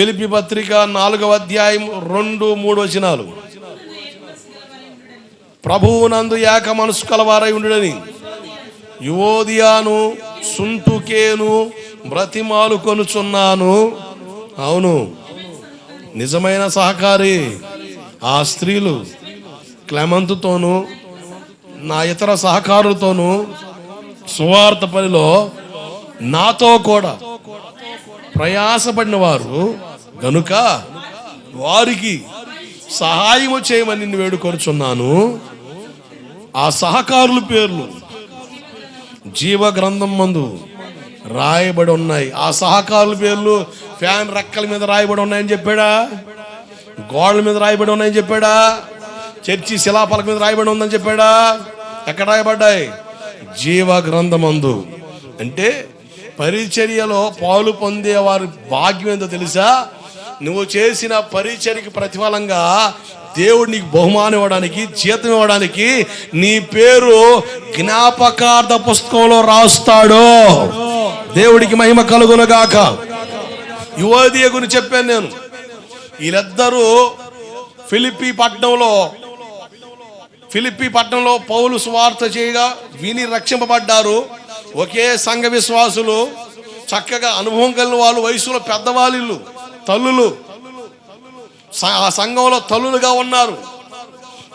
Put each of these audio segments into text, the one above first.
పిలిపి పత్రిక నాలుగవ అధ్యాయం రెండు మూడు వచనాలు. ప్రభువునందు ఏక మనసు కలవారై ఉండుడని. యువోదియాను సుంటుకేను బ్రతిమాలు కొనుచున్నాను. అవును. నిజమైన సహకారి ఆ స్త్రీలు క్లెమంతుతోనూ నా ఇతర సహకారులతోనూ సువార్త పనిలో నాతో కూడా ప్రయాసపడిన వారు గనుక వారికి సహాయము చేయమని నిన్ను వేడుకొనుచున్నాను. ఆ సహకారుల పేర్లు జీవ గ్రంథం మందు రాయబడి ఉన్నాయి. ఆ సహకారుల పేర్లు ఫ్యాన్ రెక్కల మీద రాయబడి ఉన్నాయని చెప్పాడా? గోడల మీద రాయబడి ఉన్నాయని చెప్పాడా? చర్చి శిలాపలక మీద రాయబడి ఉందని చెప్పాడా? ఎక్కడ రాయబడ్డాయి? జీవ గ్రంథమందు అంటే పరిచర్యలో పాలు పొందే వారి భాగ్యం ఏందో తెలుసా? నువ్వు చేసిన పరిచర్యకి ప్రతిఫలంగా దేవుడు నీకు బహుమానం ఇవ్వడానికి జీతం ఇవ్వడానికి నీ పేరు జ్ఞాపకార్థ పుస్తకంలో రాస్తాడు. దేవుడికి మహిమ కలుగునగాక. యువదీయ గురించి చెప్పాను నేను. వీళ్ళిద్దరూ ఫిలిపి పట్టణంలో ఫిలిపి పట్టణంలో పౌలు స్వార్థ చేయగా విని రక్షింపబడ్డారు. ఒకే సంఘ విశ్వాసులు చక్కగా అనుభవం కలిగిన వాళ్ళు వయసులో పెద్దవాళ్ళు తల్లులు. ఆ సంఘంలో తల్లులుగా ఉన్నారు.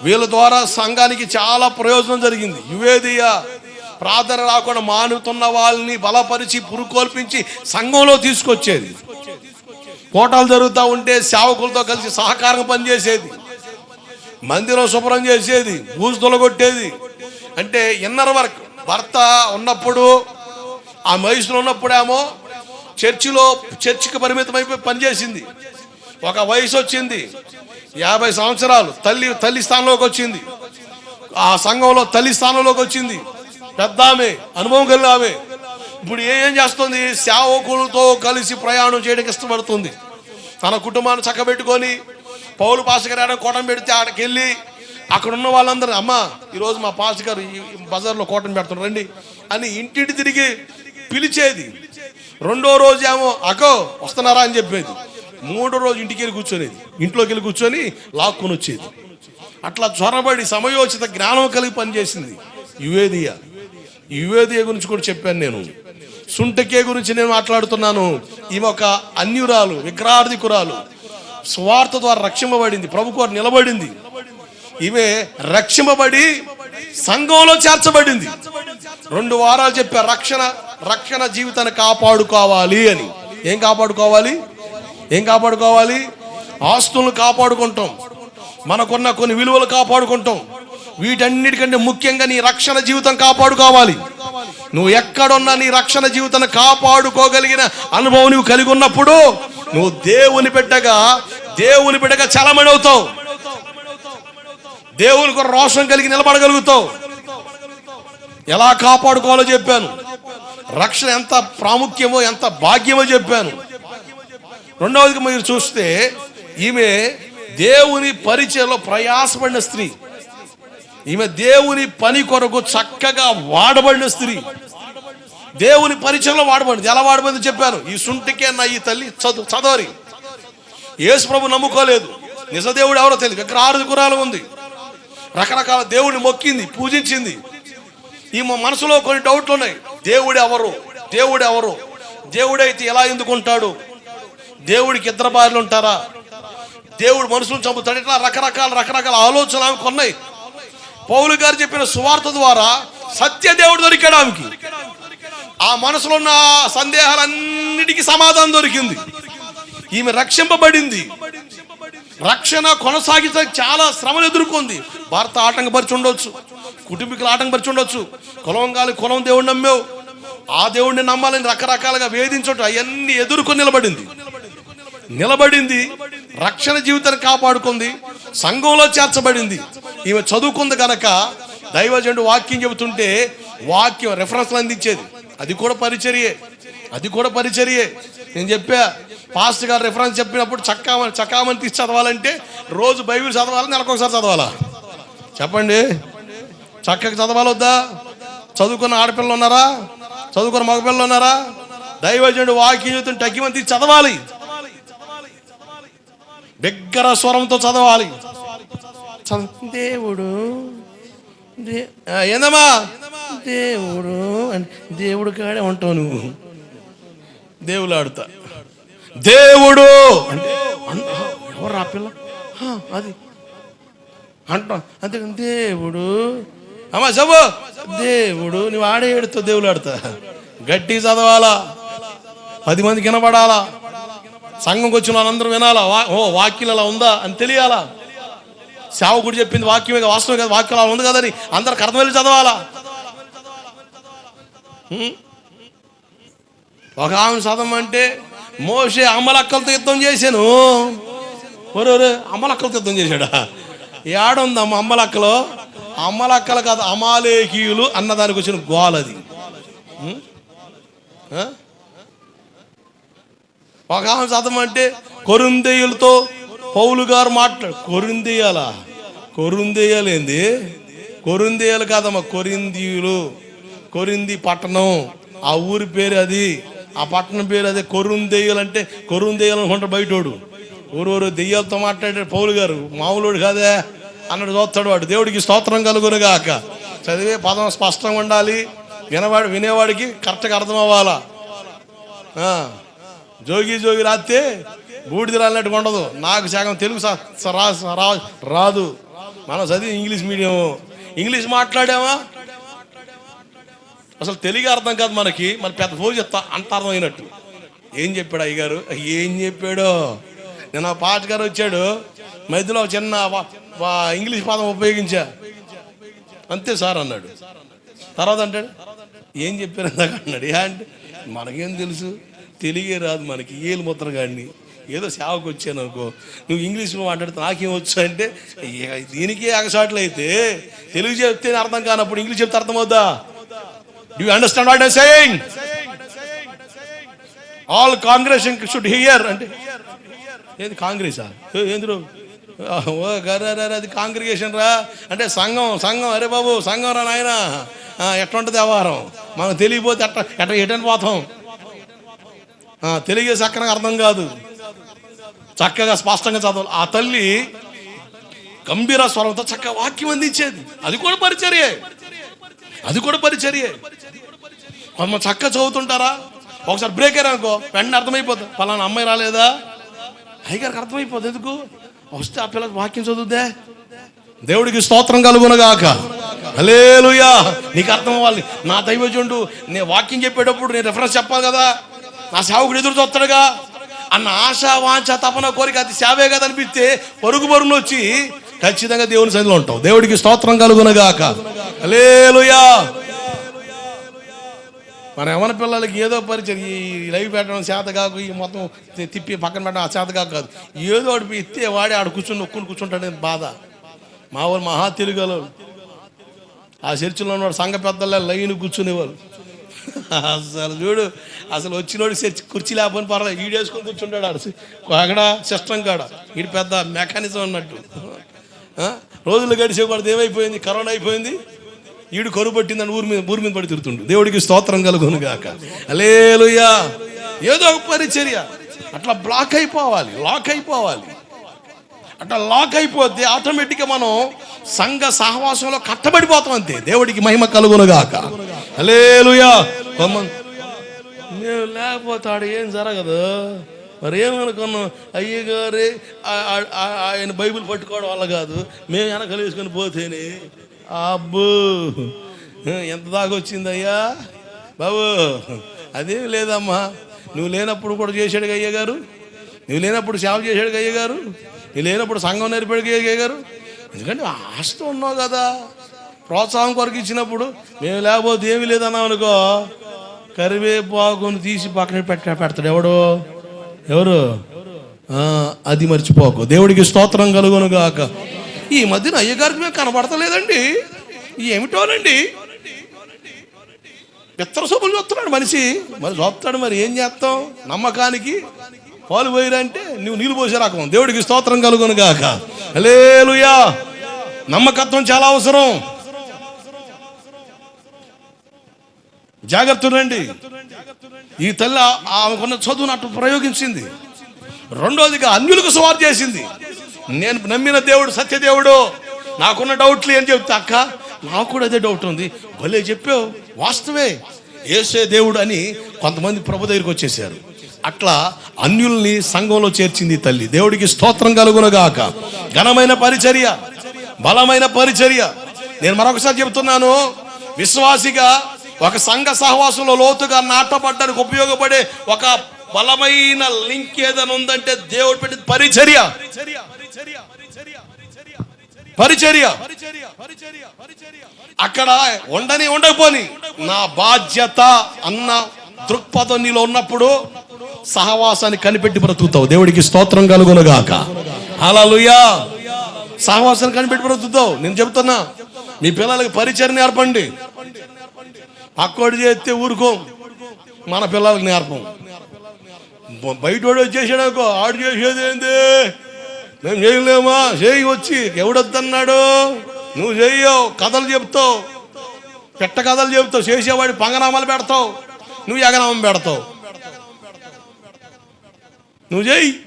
వీళ్ళ ద్వారా సంఘానికి చాలా ప్రయోజనం జరిగింది. యువేదియ ప్రార్థన రాకుండా మానుతున్న వాళ్ళని బలపరిచి పురుకొల్పించి సంఘంలో తీసుకొచ్చేది. కోటాలు జరుగుతూ ఉంటే సేవకులతో కలిసి సహకారం పనిచేసేది. మందిరం శుభ్రం చేసేది బూజు తొలగొట్టేది. అంటే ఇన్నర్ వర్క్. భర్త ఉన్నప్పుడు ఆ వయసులో ఉన్నప్పుడేమో చర్చిలో చర్చికి పరిమితమైపోయి పనిచేసింది. ఒక వయసు వచ్చింది. యాభై సంవత్సరాలు తల్లి తల్లి స్థానంలోకి వచ్చింది. ఆ సంఘంలో తల్లి స్థానంలోకి వచ్చింది. పెద్ద ఆమె అనుభవం కలిగిన ఆమె. ఇప్పుడు ఏం చేస్తుంది? సేవకులతో కలిసి ప్రయాణం చేయడానికి ఇష్టపడుతుంది. తన కుటుంబాన్ని చక్కబెట్టుకొని పౌలు పాస్ ఆడ కోటం పెడితే ఆడకి వెళ్ళి అక్కడ ఉన్న వాళ్ళందరూ అమ్మ ఈరోజు మా పాస్ గారు బజార్లో కోటం పెడుతున్నారు రండి అని ఇంటింటి తిరిగి పిలిచేది. రెండో రోజు ఏమో అకో వస్తున్నారా అని చెప్పేది. మూడో రోజు ఇంటికి వెళ్ళి కూర్చొనేది. ఇంట్లోకి వెళ్ళి కూర్చొని లాక్కొని వచ్చేది. అట్లా చొరబడి సమయోచిత జ్ఞానం కలిగి పనిచేసింది యువేదియ. యువేదియ గురించి కూడా చెప్పాను నేను. సుంటకే గురించి నేను మాట్లాడుతున్నాను. ఈమె ఒక అన్యురాలు విగ్రహార్థికురాలు స్వార్థ ద్వారా రక్షింపబడింది. ప్రభు నిలబడింది. ఈమె రక్షింపబడి సంఘంలో చేర్చబడింది. రెండు వారాలు చెప్పారు రక్షణ రక్షణ జీవితాన్ని కాపాడుకోవాలి అని. ఏం కాపాడుకోవాలి? ఏం కాపాడుకోవాలి? ఆస్తులను కాపాడుకుంటాం. మనకున్న కొన్ని విలువలు కాపాడుకుంటాం. వీటన్నిటికంటే ముఖ్యంగా నీ రక్షణ జీవితం కాపాడుకోవాలి. నువ్వు ఎక్కడున్నా నీ రక్షణ జీవితాన్ని కాపాడుకోగలిగిన అనుభవం నువ్వు కలిగి ఉన్నప్పుడు నువ్వు దేవుని బిడ్డగా దేవుని బిడ్డగా చలమణవుతావు దేవునికి రోషం కలిగి నిలబడగలుగుతావు. ఎలా కాపాడుకోవాలో చెప్పాను. రక్షణ ఎంత ప్రాముఖ్యమో ఎంత భాగ్యమో చెప్పాను. రెండవది మీరు చూస్తే ఈమె దేవుని పరిచయలో ప్రయాసపడిన స్త్రీ. ఈమె దేవుని పని కొరకు చక్కగా వాడబడిన స్త్రీ. దేవుని పరిచయంలో వాడబడింది. ఎలా వాడబడింది చెప్పాను. ఈ సుంటికే నా ఈ తల్లి చదువు చదవరి. యేసు ప్రభు నమ్ముకోలేదు. నిజదేవుడు ఎవరో తెలియదు. విగ్రహార్థకురాలు ఉంది. రకరకాల దేవుడిని మొక్కింది పూజించింది. ఈమె మనసులో కొన్ని డౌట్లు ఉన్నాయి. దేవుడు ఎవరు? దేవుడు ఎవరు? దేవుడైతే ఎలా ఎందుకుంటాడు? దేవుడికి ఇద్దరు భార్యలు ఉంటారా? దేవుడు మనుషులను చంపుతాడు. ఇట్లా రకరకాల రకరకాల ఆలోచనలు ఆమెకు ఉన్నాయి. పౌలు గారు చెప్పిన సువార్త ద్వారా సత్య దేవుడు దొరికాడు ఆమెకి. ఆ మనసులో ఉన్న సందేహాలన్నిటికీ సమాధానం దొరికింది. ఈమె రక్షింపబడింది. రక్షణ కొనసాగితే చాలా శ్రమలు ఎదుర్కొంది. భర్త ఆటంకపరిచి ఉండొచ్చు. కుటుంబీకులు ఆటంకపరిచి ఉండొచ్చు. కులం గాలి కులం దేవుడిని నమ్మావు. ఆ దేవుడిని నమ్మాలని రకరకాలుగా వేధించడం అవన్నీ ఎదుర్కొని నిలబడింది. నిలబడింది రక్షణ జీవితాన్ని కాపాడుకుంది సంఘంలో చేర్చబడింది. ఈమె చదువుకుంది కనుక దైవజండు వాక్యం చెబుతుంటే వాక్యం రెఫరెన్స్లు అందించేది. అది కూడా పరిచర్యే. అది కూడా పరిచర్యే. నేను చెప్పా పాస్ట్ గారు రిఫరెన్స్ చెప్పినప్పుడు చక్కామని చక్కామని తీసి చదవాలంటే రోజు బైబిల్ చదవాలి నెలకొకసారి చదవాలా? చెప్పండి. చక్కగా చదవాలొద్దా? చదువుకున్న ఆడపిల్లలు ఉన్నారా? చదువుకున్న మగపిల్లలు ఉన్నారా? దైవజనుడు వాక్యం చెబుతుంటే తగ్గిమని తీసి చదవాలి. బిగ్గర స్వరంతో చదవాలి. దేవుడు దే ఏందమ్మా? దేవుడు దేవుడు కాడే ఉంటావు నువ్వు. దేవులాడుతా. ఆడుతా దేవుడు! అంటే ఎవరు ఆ పిల్ల? అది. అంటాం అంతేకాని దేవుడు. అమ్మా చెప్పు. దేవుడు నువ్వు ఆడే ఏడుతో దేవుడు గట్టి చదవాలా? పది మంది వినపడాలా? సంఘంకి వచ్చిన వాళ్ళందరూ వినాలా? వా- ఓ వాక్యం అలా ఉందా అని తెలియాలా? సేవకుడు చెప్పింది వాక్యమే కదా, వాస్తవం కదా వాక్యం అలా ఉంది కదని అందరికి అర్థం వెళ్ళి చదవాలా? ఒక ఆమె చదవమంటే మోసే అమ్మలక్కలతో యుద్ధం చేశాను. ఒరే అమలక్కలతో యుద్ధం చేశాడా? ఏడుంది అమ్మ అమ్మలక్కలో అమ్మలక్కలు కాదు అమాలేకీయులు అన్నదానికి వచ్చిన గోలది హ్మ్? ఒక ఆమె చదవమంటే కొరుందేయులతో పౌలు గారు మాట్లాడు కొరుందేయాలా కొరుందేయాలేంది కొరుందేయాలు కాదమ్మా కొరిందీయులు. కొరింది పట్టణం. ఆ ఊరి పేరు అది. ఆ పట్టణం పేరు అదే కొరుందేయులు అంటే కొరుందేయాలు అనుకుంటారు బయటోడు. ఊరు దెయ్యాలతో మాట్లాడాడు పౌలు గారు మామూలుడు కాదే అన్నట్టు చూస్తాడు వాడు. దేవుడికి స్తోత్రం కలుగునుగాక. చదివే పదం స్పష్టంగా ఉండాలి. వినవాడు వినేవాడికి కరెక్ట్గా అర్థం అవ్వాలా జోగి జోగి రాస్తే బూడిద రాలినట్టుగా ఉండదు. నాకు సగం తెలుగు రా రాదు. మనం చదివి ఇంగ్లీష్ మీడియం ఇంగ్లీష్ మాట్లాడామా? అసలు తెలుగు అర్థం కాదు మనకి. మన పెద్ద ఫోన్ చెప్తా అంత అర్థమైనట్టు ఏం చెప్పాడు అయ్యగారు? ఏం చెప్పాడో? నేను ఆ పాటగారు వచ్చాడు. మధ్యలో చిన్న వా- ఇంగ్లీష్ పదం ఉపయోగించా. అంతే సార్ అన్నాడు. తర్వాత అంటాడు ఏం చెప్పారు అందాక అన్నాడు? ఏ అంటే మనకేం తెలుసు? తెలియే రాదు మనకి. ఏలు ముద్ర గాడిని ఏదో సేవకు వచ్చాను అనుకో. నువ్వు ఇంగ్లీష్లో మాట్లాడితే నాకేం వచ్చు అంటే దీనికే అగసాట్లు అయితే తెలుగు చెప్తే అర్థం కానప్పుడు ఇంగ్లీష్ చెప్తే అర్థమవుద్దా? Do understand what I saying all Congress should hear అంటే ఏది కాంగ్రెసా? ఏంద్రు? ఓ గరే అది కాంగ్రిగేషన్ రా. అంటే సంఘం సంఘం అరే బాబు సంఘం రా నాయన. ఎట్లా ఉంటుంది వ్యవహారం? మనం తెలియపోతే ఎట్ట ఎట్ట ఎటని పోతాం? ఆ, చక్కగా అర్థం కాదు. చక్కగా స్పష్టంగా చదవాలి. ఆ తల్లి గంభీర స్వరంతో చక్కగా వాక్యం అందించేది. అది కూడా పరిచర్యే. అది కూడా పరిచర్యే. కొంత చక్క చదువుతుంటారా? ఒకసారి బ్రేక్ అనుకో వెంటనే అర్థమైపోతుంది ఫలానా అమ్మాయి రాలేదా? అయ్యగారికి అర్థమైపోతుంది ఎందుకు? వస్తే ఆ పిల్లకి వాక్యం చదువుదే దేవుడికి స్తోత్రం కలుగునగాక. హలేలుయా నీకు అర్థం అవ్వాలి. నా దైవజుండు నేను వాక్యం చెప్పేటప్పుడు నేను రెఫరెన్స్ చెప్పాలి కదా. నా సేవకుడు ఎదురు చూస్తాడుగా. అన్న ఆశ వాంఛ తపన కోరిక అది సేవే కదా అనిపిస్తే పరుగు పరుగులు వచ్చి ఖచ్చితంగా దేవుని సన్నిధిలో ఉంటాం. దేవుడికి స్తోత్రం కలుగునగాక. లేలుయా మన ఎవరి పిల్లలకి ఏదో పరిచయం. ఈ లైవ్ పెట్టడం చేత కాకు ఈ మొత్తం తిప్పి పక్కన పెట్టడం ఆ చేత కాకు కాదు. ఏదో ఒకటి ఎత్తే వాడి ఆడు కూర్చుని నొక్కుని కూర్చుంటాడు బాధ. మా ఊరు మహా తెలుగులో ఆ చర్చిలో ఉన్నవాడు సంఘ పెద్దల లైన్ కూర్చునేవారు అసలు చూడు అసలు వచ్చినోడు చర్చి కుర్చీ లేకపోయినా పర్వాలేదు. ఈడేసుకొని కూర్చుంటాడు అక్కడ సిస్టమ్ కాడ. ఈడు పెద్ద మెకానిజం అన్నట్టు. రోజులు గడిచే కూడా ఏమైపోయింది? కరోనా అయిపోయింది. ఈడు కరువు పట్టిందని ఊరి మీద ఊరి మీద పడి తిరుగుతుండు. దేవుడికి స్తోత్రం కలుగును గాక. అలేలుయా ఏదో ఒక పరిచర్య. అట్లా బ్లాక్ అయిపోవాలి లాక్ అయిపోవాలి. అట్లా లాక్ అయిపోతే ఆటోమేటిక్గా మనం సంఘ సహవాసంలో కట్టబడిపోతాం అంతే. దేవుడికి మహిమ కలుగును గాక. అలేలుయా లేకపోతాడు ఏం జరగదు? మరి ఏమనుకున్నాం అయ్యగారే ఆయన బైబిల్ పట్టుకోవడం వల్ల కాదు. మేము వెనకలు వేసుకొని పోతేనే. అబ్బో! ఎంత దాకా వచ్చింది అయ్యా బాబు అదేం లేదమ్మా. నువ్వు లేనప్పుడు కూడా చేశాడు అయ్య గారు నువ్వు లేనప్పుడు సేవ చేశాడు అయ్య గారు నువ్వు లేనప్పుడు సంఘం నేర్పాడు అయ్య గారు ఎందుకంటే ఆస్తి ఉన్నావు కదా. ప్రోత్సాహం కొరకు ఇచ్చినప్పుడు మేము లేకపోతే ఏమీ లేదన్నావు అనుకో కరివేపాకును తీసి పక్కన పెట్ట పెడతాడు ఎవడో? ఎవరు? అది మర్చిపోకు. దేవుడికి స్తోత్రం కలుగును గాక. ఈ మధ్యన అయ్యగారికి మేము కనబడతలేదండి. ఏమిటోనండి పిత్తర సొమ్ములు చూస్తున్నాడు మనిషి. మరి చూస్తాడు మరి ఏం చేస్తాం? నమ్మకానికి పాలు పోయిరంటే నువ్వు నీళ్ళు పోసే రకం. దేవుడికి స్తోత్రం కలుగును గాక. లేలుయా నమ్మకత్వం చాలా అవసరం. జాగ్రత్త రండి. ఈ తల్లి ఆమెకున్న చదువును అటు ప్రయోగించింది. రెండోదిగా అన్యులకు సువార్ చేసింది. నేను నమ్మిన దేవుడు సత్యదేవుడు. నాకున్న డౌట్లు ఏం చెప్తా అక్క? నాకు కూడా అదే డౌట్ ఉంది. భలే చెప్పావు. వాస్తవే. ఏసే దేవుడు అని కొంతమంది ప్రభు దగ్గరికి వచ్చేసారు అట్లా అన్యుల్ని సంఘంలో చేర్చింది తల్లి. దేవుడికి స్తోత్రం కలుగునగాక. ఘనమైన పరిచర్య. బలమైన పరిచర్య. నేను మరొకసారి చెబుతున్నాను విశ్వాసిగా ఒక సంఘ సహవాసంలో లోతుగా నాటపడ్డానికి ఉపయోగపడే ఒక బలమైన లింక్ ఏదైనా ఉందంటే దేవుడు పెట్టిన పరిచర్య. పరిచర్య. అక్కడ ఉండని ఉండకపోని. నా బాధ్యత అన్న దృక్పథం నీలో ఉన్నప్పుడు సహవాసాన్ని కనిపెట్టి బ్రతుకుతావు. దేవుడికి స్తోత్రం కలుగునుగాక. హల్లెలూయా. సహవాసాన్ని కనిపెట్టి బ్రతుకుతావు. నేను చెబుతున్నా మీ పిల్లలకి పరిచయం నేర్పండి. పక్కోడు చేస్తే ఊరుకోం. మన పిల్లలకి నేర్పం. బ- బయట వాడు వచ్చేసాడు ఆడు చేసేది ఏంది? మేము చేయలేమా? చేయి వచ్చి ఎవడొద్దన్నాడు? నువ్వు చెయ్యవు కథలు చెప్తావు. పెట్ట కథలు చెప్తావు చేసేవాడి పంగనామాలు పెడతావు. నువ్వు ఎగనామం పెడతావు. నువ్వు చేయి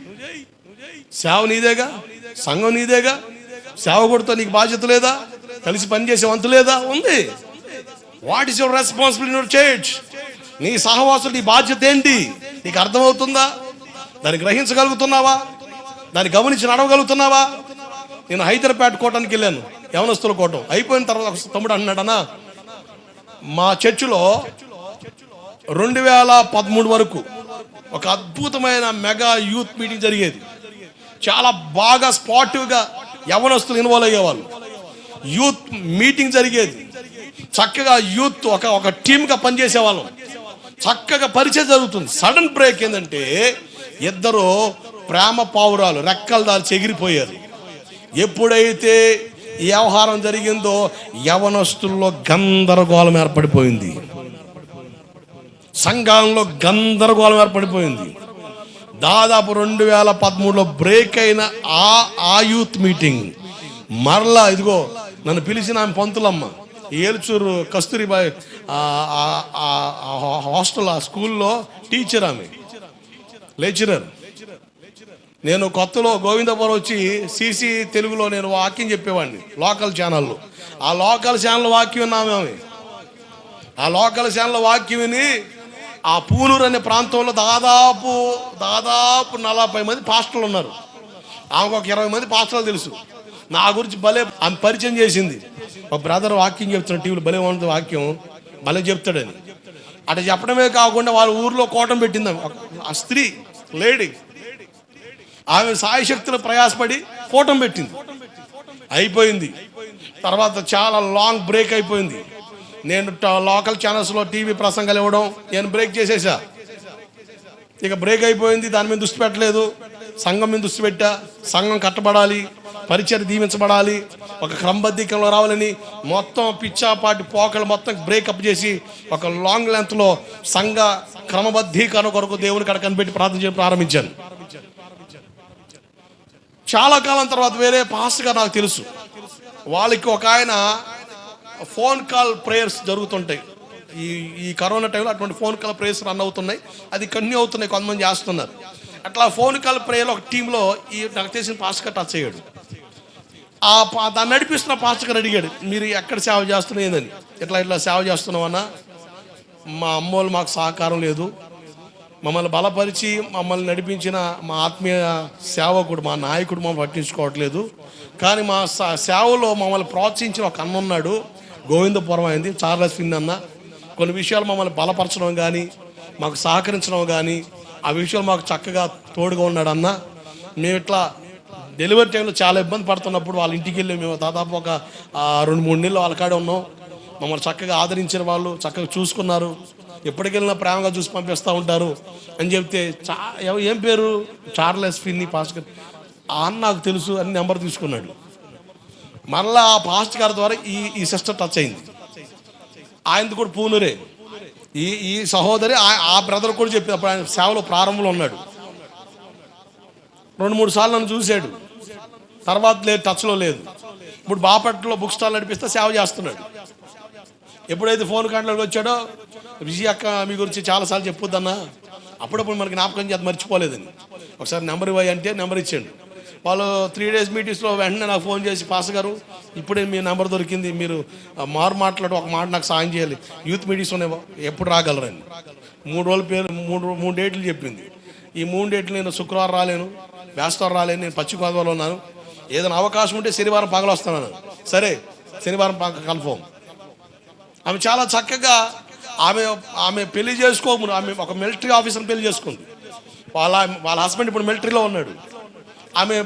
సేవ నీదేగా? సంఘం నీదేగా? సేవ కొడుతో నీకు బాధ్యత లేదా? కలిసి పనిచేసే వంతు లేదా? ఉంది. What is your responsibility your church నీ సహవాసులు నీ బాధ్యత ఏంటి? నీకు అర్థమవుతుందా? దాన్ని గ్రహించగలుగుతున్నావా? దాన్ని గమనించి నడవగలుగుతున్నావా? నేను హైదరాబాద్ కోటానికి వెళ్ళాను యవనస్తుల కోటం. అయిపోయిన తర్వాత ఒక తమ్ముడు అన్నాడనా మా చర్చిలో రెండు వేల పదమూడు వరకు ఒక అద్భుతమైన మెగా యూత్ మీటింగ్ జరిగేది. చాలా బాగా స్పాటివ్గా యవనస్తులు ఇన్వాల్వ్ అయ్యేవాళ్ళు. యూత్ మీటింగ్ జరిగేది. చక్కగా యూత్ ఒక ఒక టీమ్గా పనిచేసేవాళ్ళం. చక్కగా పరిచయం జరుగుతుంది. సడన్ బ్రేక్ ఏంటంటే ఇద్దరు ప్రేమ పావురాలు రెక్కలు దాల్చి ఎగిరిపోయారు ఎప్పుడైతే వ్యవహారం జరిగిందో యవనస్తుల్లో గందరగోళం ఏర్పడిపోయింది. సంఘంలో గందరగోళం ఏర్పడిపోయింది. దాదాపు రెండు వేల పదమూడులో బ్రేక్ అయిన ఆ ఆ యూత్ మీటింగ్. మరలా ఇదిగో నన్ను పిలిచిన ఆమె పంతులమ్మ ఏల్చూరు కస్తూరిబాయ్ హాస్టల్ ఆ స్కూల్లో టీచర్ ఆమె. లెక్చరర్ నేను కొత్తలో గోవిందపురం వచ్చి సీసీ తెలుగులో నేను వాక్యం చెప్పేవాడిని లోకల్ ఛానల్లో. ఆ లోకల్ ఛానల్ వాక్యం విన్నాము ఆమె. ఆ లోకల్ ఛానల్ వాక్యం విని ఆ పూనూరు అనే ప్రాంతంలో దాదాపు దాదాపు నలభై మంది పాస్టర్లు ఉన్నారు. ఆమెకు ఒక ఇరవై మంది పాస్టర్లు తెలుసు. నా గురించి భలే ఆమె పరిచయం చేసింది. ఒక బ్రదర్ వాక్యం చెప్తున్నాడు టీవీలో భలే ఉంటుంది వాక్యం. భలే చెప్తాడని అటు చెప్పడమే కాకుండా వాళ్ళ ఊర్లో కోటం పెట్టింది ఆ స్త్రీ లేడీ. ఆమె సాయశక్తులు ప్రయాసపడి కోటం పెట్టింది. అయిపోయింది. తర్వాత చాలా లాంగ్ బ్రేక్ అయిపోయింది. నేను లోకల్ ఛానల్స్లో టీవీ ప్రసంగాలు ఇవ్వడం నేను బ్రేక్ చేసేసా. ఇక బ్రేక్ అయిపోయింది. దాని మీద దృష్టి పెట్టలేదు. సంఘం మీద దృష్టి పెట్టా. సంఘం కట్టబడాలి. పరిచయం దీవించబడాలి. ఒక క్రమబద్ధీకంలో రావాలని మొత్తం పిచ్చాపాటి పోకలు మొత్తం బ్రేకప్ చేసి ఒక లాంగ్ లెంత్లో సంఘ క్రమబద్ధీకరణ కొరకు దేవుని కడ కనిపెట్టి ప్రార్థన చేయడం ప్రారంభించాను. చాలా కాలం తర్వాత వేరే పాస్గా నాకు తెలుసు. వాళ్ళకి ఒక ఆయన ఫోన్ కాల్ ప్రేయర్స్ జరుగుతుంటాయి. ఈ ఈ కరోనా టైంలో అటువంటి ఫోన్ కాల్ ప్రేయర్స్ రన్ అవుతున్నాయి. అది కంటిన్యూ అవుతున్నాయి కొంతమంది చేస్తున్నారు. అట్లా ఫోన్ కాల్ ప్రేయర్ ఒక టీంలో ఈ నాకు తెలిసిన పాస్గా టచ్ అయ్యాడు ఆ పా- దాన్ని నడిపిస్తున్న పాస్టర్ అడిగాడు మీరు ఎక్కడ సేవ చేస్తున్నాయని ఇట్లా ఇట్లా సేవ చేస్తున్నామన్నా మా అమ్మోళ్ళు మాకు సహకారం లేదు. మమ్మల్ని బలపరిచి మమ్మల్ని నడిపించిన మా ఆత్మీయ సేవకుడు మా నాయకుడు మమ్మల్ని పట్టించుకోవట్లేదు. కానీ మా స- సేవలో మమ్మల్ని ప్రోత్సహించిన ఒక అన్న ఉన్నాడు గోవిందపురం అయింది చార్లెస్ ఫిన్ అన్న. కొన్ని విషయాలు మమ్మల్ని బలపరచడం కానీ మాకు సహకరించడం కానీ ఆ విషయాలు మాకు చక్కగా తోడుగా ఉన్నాడు అన్న. మేము ఇట్లా డెలివరీ టైంలో చాలా ఇబ్బంది పడుతున్నప్పుడు వాళ్ళ ఇంటికి వెళ్ళి మేము దాదాపు ఒక రెండు మూడు నెలలు వాళ్ళ కాడే ఉన్నాం. మమ్మల్ని చక్కగా ఆదరించిన వాళ్ళు చక్కగా చూసుకున్నారు. ఎప్పటికెళ్ళినా ప్రేమగా చూసి పంపిస్తూ ఉంటారు అని చెప్తే చా ఏం పేరు? Charles Finney pastor. ఆ అన్న నాకు తెలుసు అని నెంబర్ తీసుకున్నాడు. మరలా ఆ పాస్ట్ గారి ద్వారా ఈ ఈ సిస్టర్ టచ్ అయింది. ఆయనది కూడా పూనూరే. ఈ ఈ సహోదరి ఆ- ఆ బ్రదర్ కూడా చెప్పి అప్పుడు ఆయన సేవలో ప్రారంభంలో ఉన్నాడు. రెండు మూడు సార్లు నన్ను చూశాడు. తర్వాత లేదు టచ్లో లేదు. ఇప్పుడు బాపట్లలో బుక్ స్టాల్ నడిపిస్తే సేవ చేస్తున్నాడు. ఎప్పుడైతే ఫోన్ కాంట్లోకి వచ్చాడో విజయ్ అక్క మీ గురించి చాలాసార్లు చెప్పొద్దన్నా అప్పుడప్పుడు మనకి జ్ఞాపకం చేత మర్చిపోలేదని. ఒకసారి నెంబర్ ఇవ్వాలి అంటే నెంబర్ ఇచ్చాడు. వాళ్ళు త్రీ డేస్ మీటింగ్స్లో వెంటనే నాకు ఫోన్ చేసి పాస్ గారు ఇప్పుడే మీ నెంబర్ దొరికింది. మీరు మారు మాట్లాడి ఒక మాట నాకు సాయం చేయాలి. యూత్ మీటింగ్స్ ఉన్నాయి ఎప్పుడు రాగలరని. మూడు రోజుల పేరు మూడు మూడు డేట్లు చెప్పింది. ఈ మూడు డేట్లు నేను శుక్రవారం రాలేను వేస్తవారం రాలేను నేను పశ్చిమ గోదావరిలో ఉన్నాను. ఏదైనా అవకాశం ఉంటే శనివారం పగలు వస్తున్నాను సరే శనివారం పగ కన్ఫర్మ్. ఆమె చాలా చక్కగా ఆమె ఆమె పెళ్ళి చేసుకోము ఆమె ఒక మిలిటరీ ఆఫీసర్ని పెళ్ళి చేసుకుంది. వాళ్ళ వాళ్ళ హస్బెండ్ ఇప్పుడు మిలిటరీలో ఉన్నాడు. ఆమె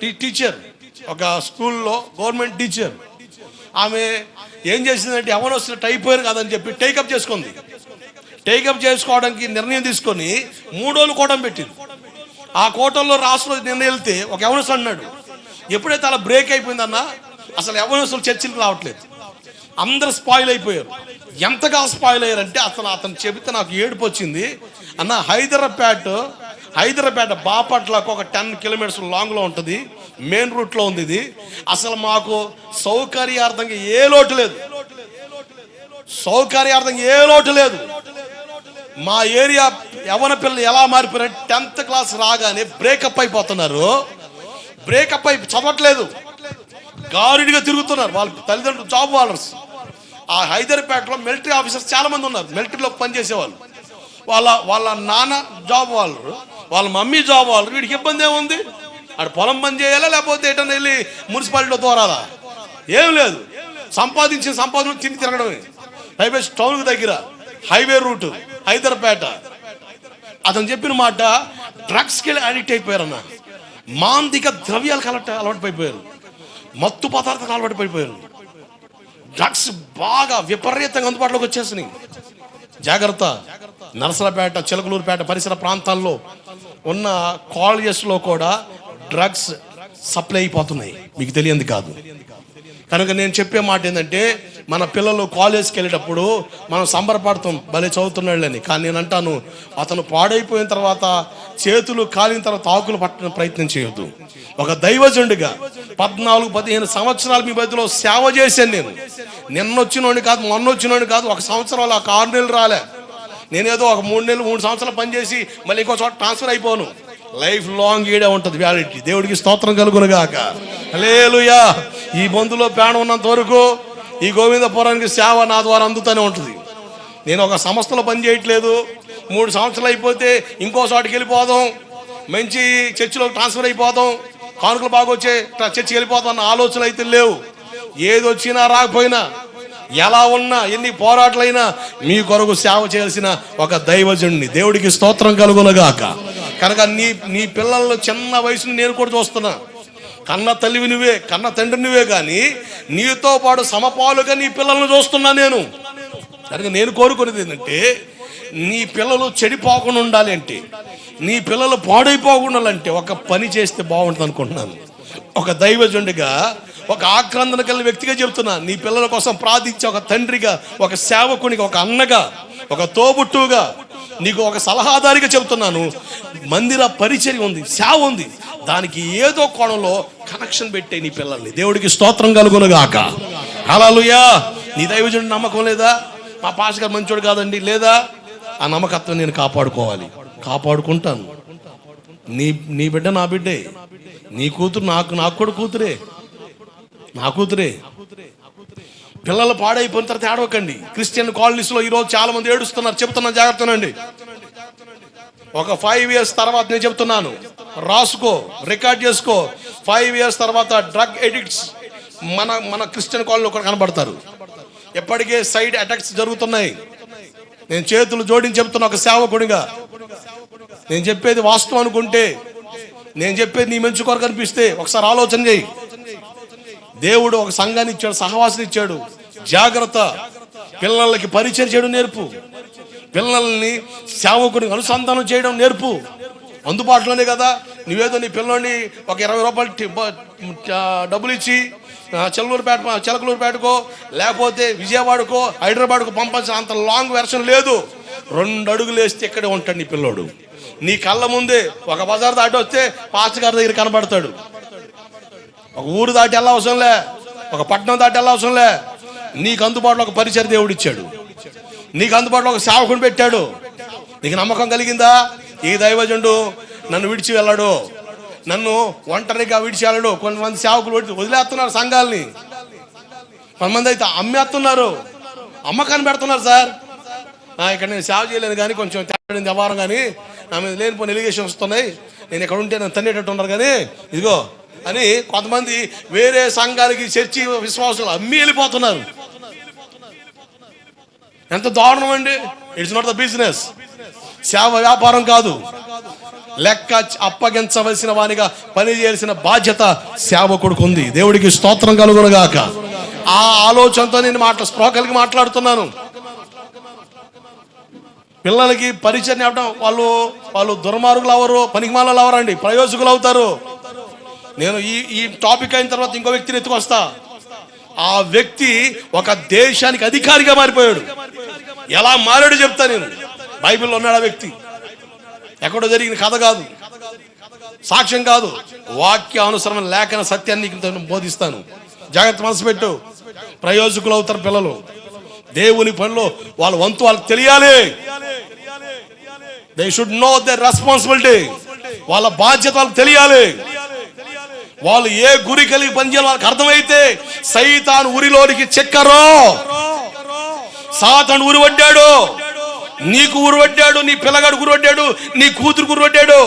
టీ టీచర్ ఒక స్కూల్లో గవర్నమెంట్ టీచర్. ఆమె ఏం చేసిందంటే ఎవరు వస్తున్న అయిపోయారు కదని చెప్పి టేకప్ చేసుకుంది. టేకప్ చేసుకోవడానికి నిర్ణయం తీసుకొని మూడోళ్ళు కోటం పెట్టింది. ఆ కోటంలో రాష్ట్రంలో నిన్న వెళ్తే ఒక ఎవరు అన్నాడు? ఎప్పుడైతే అలా బ్రేక్ అయిపోయిందన్నా అసలు ఎవరసలు చర్చిలకు రావట్లేదు. అందరు స్పాయిల్ అయిపోయారు. ఎంతగా స్పాయిల్ అయ్యారంటే అసలు అతను చెబితే నాకు ఏడుపు వచ్చింది. అన్న హైదరాబాద్ హైదరాబాద్ బాపట్లకు ఒక టెన్ కిలోమీటర్స్ లాంగ్లో ఉంటుంది. మెయిన్ రూట్లో ఉంది ఇది. అసలు మాకు సౌకర్యార్థంగా ఏ లోటు లేదు. సౌకర్యార్థంగా ఏ లోటు లేదు. మా ఏరియా యవన పిల్లలు ఎలా మారిపోయారంటే టెన్త్ క్లాస్ రాగానే బ్రేకప్ అయిపోతున్నారు. బ్రేకప్ అయి చదవట్లేదు గారుడిగా తిరుగుతున్నారు వాళ్ళ తల్లిదండ్రులు జాబ్ వాలర్స్ ఆ హైదరాబాద్లో మిలిటరీ ఆఫీసర్స్ చాలా మంది ఉన్నారు మిలిటరీలో పనిచేసేవాళ్ళు. వాళ్ళ వాళ్ళ నాన్న జాబ్ వాళ్ళు వాళ్ళ మమ్మీ జాబ్ వాళ్ళు వీడికి ఇబ్బంది ఏముంది? ఆడ పొలం పని చేయాలా లేకపోతే ఎటన్నా వెళ్ళి మున్సిపాలిటీలో తోరాలా? ఏం లేదు. సంపాదించిన సంపాదన తిని తిరగడమే. హైవే టౌన్కి దగ్గర హైవే రూట్ హైదరాబాద్. అతను చెప్పిన మాట డ్రగ్స్కి వెళ్ళి అడిక్ట్ అయిపోయారన్నా. మాంతిక ద్రవ్యాలకు అలవాటు అలవాటు పడిపోయారు మత్తు పదార్థాలు అలవాటు పడిపోయారు డ్రగ్స్ బాగా విపరీతంగా అందుబాటులోకి వచ్చేసినాయి. జాగ్రత్త. నరసలపేట చిలకలూరుపేట పరిసర ప్రాంతాల్లో ఉన్న కాలేజెస్లో కూడా డ్రగ్స్ సప్లై అయిపోతున్నాయి. మీకు తెలియంది కాదు. కనుక నేను చెప్పే మాట ఏంటంటే మన పిల్లలు కాలేజ్కి వెళ్ళేటప్పుడు మనం సంబరపడతాం భలే చదువుతున్నాళ్ళని. కానీ నేను అంటాను అతను పాడైపోయిన తర్వాత చేతులు కాలిన తర్వాత ఆకులు పట్టడం ప్రయత్నం చేయొద్దు. ఒక దైవజుండిగా పద్నాలుగు పదిహేను సంవత్సరాలు మీ మధ్యలో సేవ చేశాను నేను. నిన్న వచ్చినోడిని కాదు మొన్నొచ్చినోడిని కాదు ఒక సంవత్సరం ఆ ఆరు నెలలు రాలే. నేనేదో ఒక మూడు నెలలు మూడు సంవత్సరాలు పనిచేసి మళ్ళీ ఇంకో చోట ట్రాన్స్ఫర్ అయిపోను. లైఫ్ లాంగ్ ఈడే ఉంటుంది వ్యాలిటీ దేవుడికి స్తోత్రం కలుగునుగాక లేలుయా ఈ బంధులో ప్రాణం ఉన్నంత వరకు ఈ గోవిందపురానికి సేవ నా ద్వారా అందుతూనే ఉంటుంది. నేను ఒక సంస్థలో పనిచేయట్లేదు మూడు సంవత్సరాలు అయిపోతే ఇంకో చోటికి వెళ్ళిపోదాం. మంచి చర్చిలో ట్రాన్స్ఫర్ అయిపోదాం. కానుకలు బాగా వచ్చే చర్చికి వెళ్ళిపోదాం అన్న ఆలోచన అయితే లేవు. ఏది వచ్చినా రాకపోయినా ఎలా ఉన్నా ఎన్ని పోరాటలైనా మీ కొరకు సేవ చేయాల్సిన ఒక దైవజుడిని దేవుడికి స్తోత్రం కలుగునగాక. కనుక నీ నీ పిల్లల్లో చిన్న వయసుని నేను కూడా చూస్తున్నా. కన్న తల్లివి నువ్వే కన్న తండ్రి నువ్వే కానీ నీతో పాటు సమపాలుగా నీ పిల్లల్ని చూస్తున్నా నేను. కనుక నేను కోరుకునేది ఏంటంటే నీ పిల్లలు చెడిపోకుండా ఉండాలి అంటే నీ పిల్లలు పాడైపోకుండా అంటే ఒక పని చేస్తే బాగుంటుంది అనుకుంటున్నాను. ఒక దైవజుండిగా ఒక ఆక్రందన కలిగిన వ్యక్తిగా చెప్తున్నా నీ పిల్లల కోసం ప్రార్థించే ఒక తండ్రిగా ఒక సేవకునిగా ఒక అన్నగా ఒక తోబుట్టుగా నీకు ఒక సలహాదారిగా చెబుతున్నాను మందిర పరిచర్య ఉంది సేవ ఉంది. దానికి ఏదో కోణంలో కనెక్షన్ పెట్టే నీ పిల్లల్ని. దేవుడికి స్తోత్రం కలుగునుగాక. హల్లెలూయా నీ దైవజుడి నమ్మకం లేదా? మా పాస్ గారు మంచోడు కాదండి లేదా? ఆ నమ్మకత్వం నేను కాపాడుకోవాలి. కాపాడుకుంటాను. నీ నీ బిడ్డ నా బిడ్డే. నీ కూతురు నాకు నాకు కూడా కూతురే. నా కూతురే. పిల్లలు పాడైపోయిన తర్వాత ఏడవకండి. క్రిస్టియన్ కాలనీస్లో ఈరోజు చాలా మంది ఏడుస్తున్నారు. చెప్తున్నా జాగ్రత్తనండి. ఒక ఫైవ్ ఇయర్స్ తర్వాత నేను చెప్తున్నాను. రాసుకో రికార్డ్ చేసుకో. ఫైవ్ ఇయర్స్ తర్వాత డ్రగ్ ఎడిక్ట్స్ మన మన క్రిస్టియన్ కాలనీలో ఒకరు కనబడతారు. ఎప్పటికే సైడ్ అటాక్స్ జరుగుతున్నాయి. నేను చేతులు జోడించి చెప్తున్నా ఒక సేవకుడిగా. నేను చెప్పేది వాస్తవం అనుకుంటే నేను చెప్పేది నీ మంచి కొరకు అనిపిస్తే ఒకసారి ఆలోచన చేయి. దేవుడు ఒక సంఘాన్ని ఇచ్చాడు సహవాసం ఇచ్చాడు. జాగ్రత్త పిల్లలకి పరిచయం చేయడం నేర్పు. పిల్లల్ని సేవకుని అనుసంధానం చేయడం నేర్పు. అందుబాటులోనే కదా. నువ్వేదో నీ పిల్లోని ఒక ఇరవై రూపాయలు డబ్బులు ఇచ్చి ఆ, చెలకలూరుపేట చిలకలూరుపేటకో లేకపోతే విజయవాడకో హైదరాబాద్కో పంపాల్సిన అంత లాంగ్ వెర్షన్ లేదు. రెండు అడుగులు వేస్తే ఇక్కడే ఉంటాడు నీ పిల్లోడు. నీ కళ్ళ ముందే ఒక బజార్ దాటి వస్తే పాస్టర్ దగ్గర కనబడతాడు. ఒక ఊరు దాటి వెళ్ళ అవసరంలే ఒక పట్టణం దాటి వెళ్ళ అవసరంలే నీకు అందుబాటులో ఒక పరిచయ దేవుడు ఇచ్చాడు. నీకు అందుబాటులో ఒక సేవకుని పెట్టాడు. నీకు నమ్మకం కలిగిందా? ఈ దైవజనుడు నన్ను విడిచి వెళ్ళాడు? నన్ను ఒంటరిగా విడిచి వెళ్ళాడు. కొంతమంది సేవకులు వదిలేస్తున్నారు సంఘాలని. కొంతమంది అయితే అమ్మేస్తున్నారు. అమ్మకాన్ని పెడుతున్నారు సార్. ఇక్కడ నేను సేవ చేయలేను కానీ కొంచెం తేడా వ్యవహారం కానీ నా మీద లేనిపోయిన ఎలిగేషన్ వస్తున్నాయి. నేను ఇక్కడ ఉంటే నన్ను తన్నేటట్టు ఉన్నారు కానీ ఇదిగో అని కొంతమంది వేరే సంఘాలకి చర్చి విశ్వాసాలు అమ్మి వెళ్ళిపోతున్నారు. ఎంత దారుణం అండి ఇట్స్ నాట్ ద బిజినెస్ సేవ వ్యాపారం కాదు. లెక్క అప్పగించవలసిన వానిగా పనిచేయాల్సిన బాధ్యత సేవకుడికి ఉంది దేవుడికి స్తోత్రం కలుగునుగాక. ఆ ఆలోచనతో నేను మాట్లా స్ప్రోకల్కి మాట్లాడుతున్నాను. పిల్లలకి పరిచయం అవ్వడం వాళ్ళు వాళ్ళు దుర్మార్గులు అవరు పనికిమాలలు అవరండి ప్రయోజకులు అవుతారు. నేను ఈ ఈ టాపిక్ అయిన తర్వాత ఇంకో వ్యక్తిని ఎత్తుకొస్తా. ఆ వ్యక్తి ఒక దేశానికి అధికారిగా మారిపోయాడు. ఎలా మారాడు చెప్తా నేను. బైబిల్లో ఉన్నాడు ఆ వ్యక్తి. ఎక్కడో జరిగిన కథ కాదు. సాక్ష్యం కాదు. వాక్య అనుసరణ లేఖన సత్యాన్ని బోధిస్తాను. జాగ్రత్త మనసు పెట్టు. ప్రయోజకులు అవుతారు పిల్లలు. దేవుని పనిలో వాళ్ళ వంతు వాళ్ళకి తెలియాలి. They should know the responsibility వాళ్ళ బాధ్యత వాళ్ళకి తెలియాలి. వాళ్ళు ఏ గురి కలిగి పనిచేయాలి వాళ్ళకి అర్థమైతే సైతాన్ ఊరిలోనికి చెక్కరో. సాతాను ఊరి పడ్డాడు నీకు ఊరు పడ్డాడు నీ పిల్లగాడు ఊరు పడ్డాడు నీ కూతురు ఊరు పడ్డాడు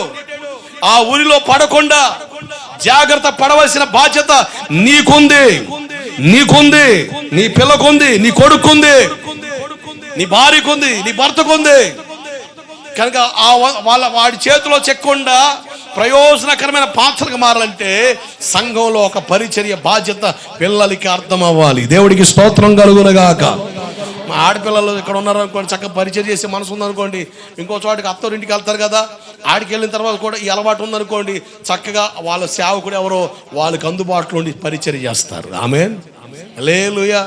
ఆ ఊరిలో పడకుండా జాగ్రత్త పడవలసిన బాధ్యత నీకుంది. నీకుంది. నీ పిల్లకుంది నీ కొడుకుంది. నీ భార్యకుంది నీ భర్తకుంది. కనుక ఆ వాళ్ళ వాడి చేతిలో చెక్కకుండా ప్రయోజనకరమైన పాత్రకు మారాలంటే సంఘంలో ఒక పరిచర్య బాధ్యత పిల్లలకి అర్థం అవ్వాలి దేవుడికి స్తోత్రం కలుగునగాక. మా ఆడపిల్లలు ఇక్కడ ఉన్నారు అనుకోండి చక్కగా పరిచయం చేసే మనసు ఉందనుకోండి ఇంకో చోటికి అత్తోరింటికి వెళ్తారు కదా ఆడికి వెళ్ళిన తర్వాత కూడా ఈ అలవాటు ఉందనుకోండి చక్కగా వాళ్ళ సేవకుడు ఎవరో వాళ్ళకి అందుబాటులో ఉండి పరిచయం చేస్తారు. ఆమె లేలుయా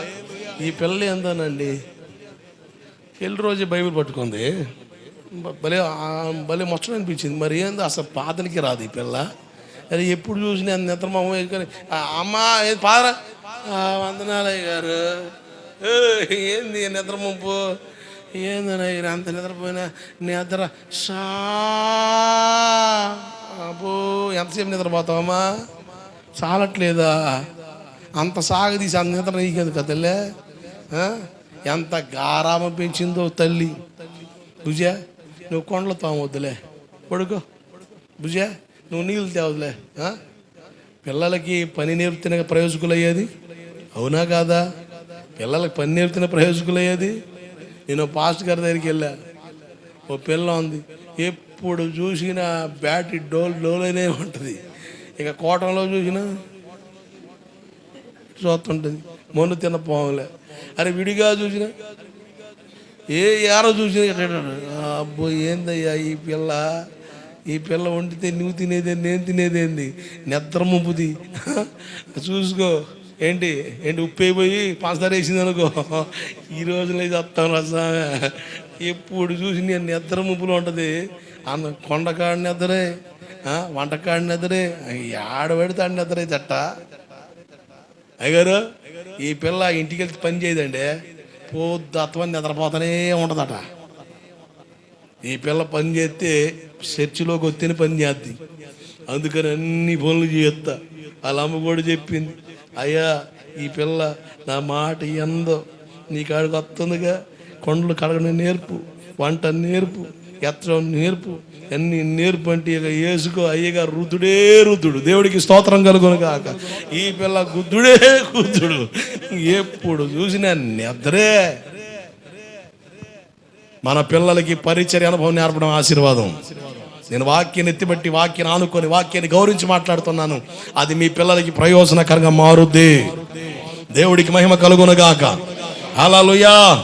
ఈ పిల్ల ఏందోనండి? పెళ్ళి రోజు బైబిల్ పట్టుకుంది. భలే భలే ముచ్చట అనిపించింది మరి ఏంది? అసలు పాతనికి రాదు ఈ పిల్ల. అరే ఎప్పుడు చూసినా నిద్రమమ్మ వేసుకొని అమ్మ అమ్మా ఏది పాదర వందనాలయ్య గారు. ఏంది ఈ నిద్రమంపు ఏందనయ్య అంత నిద్రపోయినా నిద్ర షా అబ్బో ఎంతసేపు నిద్రపోతావమ్మా? చాలట్లేదా? అంత సాగదీసి అంత నిద్ర నీకేది కదలే ఎంత గారామ పెంచిందో తల్లి. భుజా నువ్వు కొండలు తోమొద్దులే. పడుకో. భుజ నువ్వు నీళ్ళు తేవద్దులే. పిల్లలకి పని నేర్పుతున్న ప్రయోజకులు అయ్యేది అవునా కాదా? పిల్లలకి పని నేర్పుతున్న ప్రయోజకులు అయ్యేది నేను పాస్ట్ గారి దగ్గరికి వెళ్ళా. ఓ పిల్ల ఉంది. ఎప్పుడు చూసినా బ్యాటరీ డోల్ డోలనే ఉంటుంది. ఇక కోటంలో చూసినా చూస్తుంటుంది. మొన్ను తిన్న పోవలే. అరే విడిగా చూసినా ఏ యారో చూసినా అబ్బో ఏందయ్యా ఈ పిల్ల? ఈ పిల్ల వండితే నువ్వు తినేదేంది నేను తినేదేంది నిద్ర ముంపుది. చూసుకో. ఏంటి? ఏంటి ఉప్పు అయిపోయి పంచదార వేసింది అనుకో. ఈ రోజులో చెప్తాను రసామే. ఎప్పుడు చూసి నేను నిద్ర ముంపులో ఉంటుంది. అన్న కొండకాడి నిద్రే వంటకాడి నిద్రే ఆడ ఆడి నిద్రే చట్ట అయ్యారు ఈ పిల్ల ఇంటికి వెళ్తే పని చేయదండి. పొద్దు అత్తమని నిద్రపోతానే ఉంటుందట. ఈ పిల్ల పని చేస్తే చర్చిలోకి వచ్చిన పని చేద్ది. అందుకని అన్ని పనులు చేస్తా వాళ్ళ అమ్మ కూడా చెప్పింది అయ్యా ఈ పిల్ల నా మాట ఎందో నీ కాడికి వస్తుందిగా కొండలు కడగడం నేర్పు వంట నేర్పు ఎత్తడం నేర్పు అన్ని నేర్పు అంటే ఇక ఏసుకో అయ్యగా రుద్దుడే రుద్దుడు దేవుడికి స్తోత్రం కలుగును కాక ఈ పిల్ల గుద్దుడే గుద్దుడు. ఎప్పుడు చూసినా నిద్రే. మన పిల్లలకి పరిచర్య అనుభవం నేర్పడం ఆశీర్వాదం. నేను వాక్యాన్ని ఎత్తిబట్టి వాక్యాన్ని ఆనుకొని వాక్యాన్ని గౌరవించి మాట్లాడుతున్నాను. అది మీ పిల్లలకి ప్రయోజనకరంగా మారుద్ది. దేవుడికి మహిమ కలుగునగాక హల్లెలూయా.